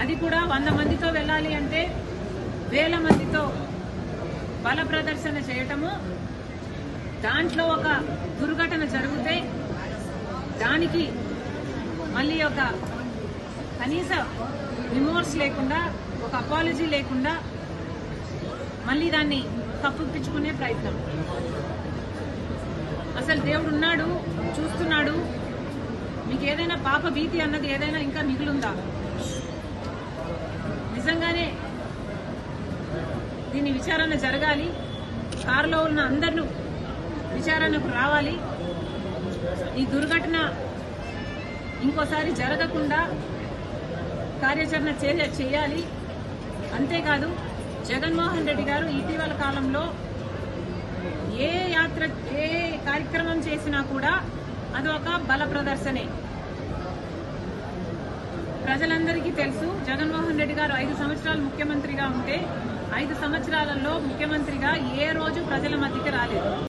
అది కూడా వంద మందితో వెళ్ళాలి అంటే వేల మందితో బల ప్రదర్శన చేయటము దాంట్లో ఒక దుర్ఘటన జరిగితే దానికి మళ్ళీ ఒక కనీస రిమోర్స్ లేకుండా ఒక అపాలజీ లేకుండా మళ్ళీ దాన్ని తప్పుపించుకునే ప్రయత్నం. అసలు దేవుడు ఉన్నాడు చూస్తున్నాడు మీకు ఏదైనా పాప భీతి అన్నది ఏదైనా ఇంకా మిగులుందా? దీని విచారణ జరగాలి. కారులో ఉన్న అందరూ విచారణకు రావాలి. ఈ దుర్ఘటన ఇంకోసారి జరగకుండా కార్యాచరణ చర్య చేయాలి. అంతేకాదు జగన్మోహన్ రెడ్డి గారు ఇటీవల కాలంలో ఏ యాత్ర ఏ కార్యక్రమం చేసినా కూడా అది ఒక బల ప్రదర్శనే. ప్రజలందరికీ తెలుసు జగన్మోహన్ రెడ్డి గారు ఐదు సంవత్సరాలు ముఖ్యమంత్రిగా ఉంటే ఐదు సంవత్సరాలలో ముఖ్యమంత్రిగా ఏ రోజు ప్రజల మధ్యకి రాలేదు.